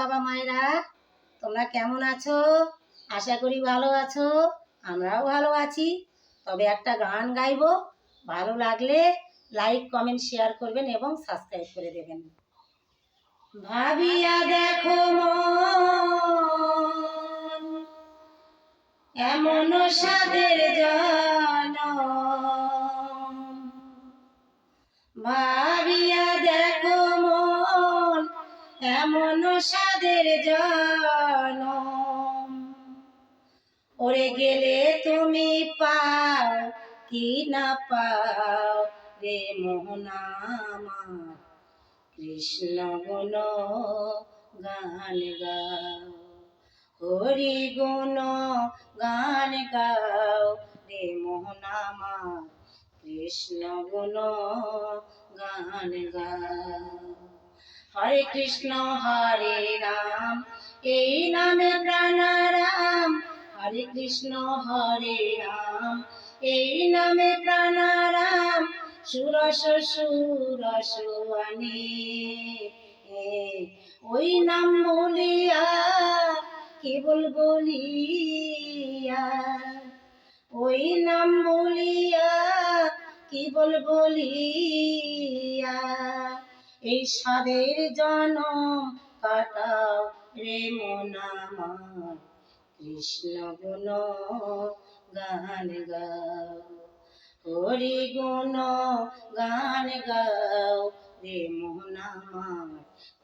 বাবা মায়েরা, তোমরা কেমন আছো? আশা করি ভালো আছো, আমরাও ভালো আছি। তবে একটা গান গাইবো, ভালো লাগলে লাইক, কমেন্ট, শেয়ার করবেন এবং সাবস্ক্রাইব করে দেবেন। ভাবিয়া দেখো মন, এমন সাদের জন এমন সাদের জন ওরে গেলে তুমি পাও কি না পাও রে মোহনা কৃষ্ণ গুণ গান গাও, হরি গুণ গান গাও রে মোহনামা কৃষ্ণ গুণ গান গাও। হরে কৃষ্ণ, হরে রাম। এই নামে প্রাণারাম। হরে কৃষ্ণ, হরে রাম। এই নামে প্রাণারাম। সুরস সুরস আনে। ওই নাম বলিয়া কেবল বলিয়া। ওই নাম বলিয়া কেবল বলিয়া। এই সাদের জনম কাটাও রে মনামার কৃষ্ণ গুণ গান গাও, হরি গুণ গান গাও রে মোহনামার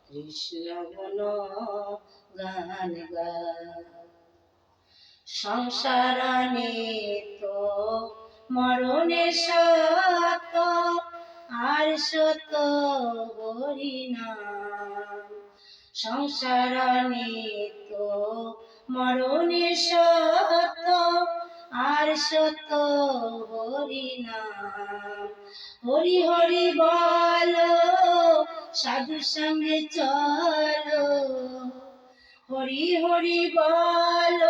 কৃষ্ণ গুণ গান গাও। সংসার তো মরণে সত আর সত হরি নাম সংসার তো মরণে সত আর সত হরি নাম হরি হরি বল সাধু সঙ্গে চলো। হরি হরি বল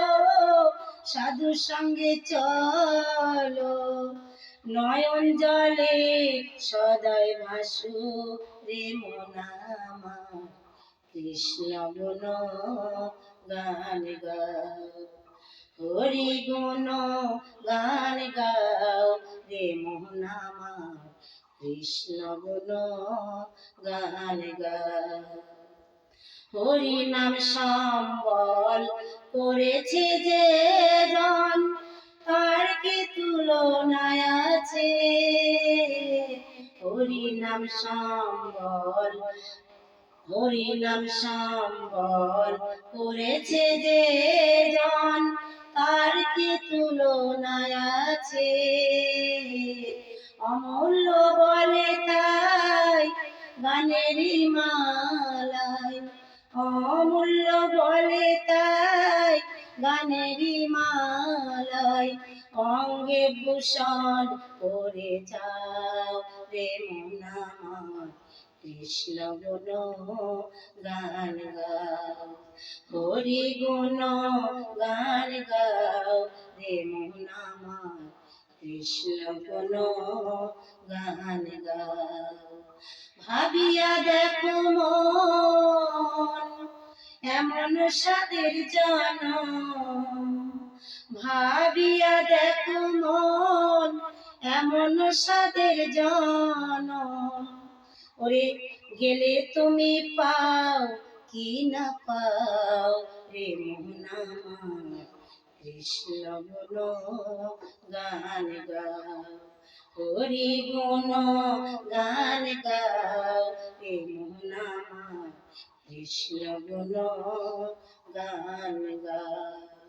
সাধু সঙ্গে চলো। নয়ন জলে সদয় ভাসু রে মনামা, কৃষ্ণ গুণ গান গাও। হরি গুণ গান গাও রে মোহনামা কৃষ্ণ গুণ গান গাও। হরি নাম সম্বল করেছে যে জন নাম সম্বল হরি নাম সম্বল করেছে যে জন, তার কি তুলনায় আছে? অমূল্য বলে তাই গানেরই মালায়। অমূল্য বলে তাই গানেরই মালায়। অঙ্গে ভূষণ করে যাও রে মনামার কৃষ্ণ গুণ গান গাও, হরি গুণ গান গাও রে মনামার কৃষ্ণ গুণ গান গাও, ভাবিয়া দেখো মন, এমন সাদের জন ভাবিয়া দেখো মন, এমন সাদের জন ওরে, গেলে তুমি পাও, কি না পাও? রে মোহনামার কৃষ্ণ গান গাও। হরি গুণ গান গাও, রে মোহনামার কৃষ্ণ গুণ গান গাও।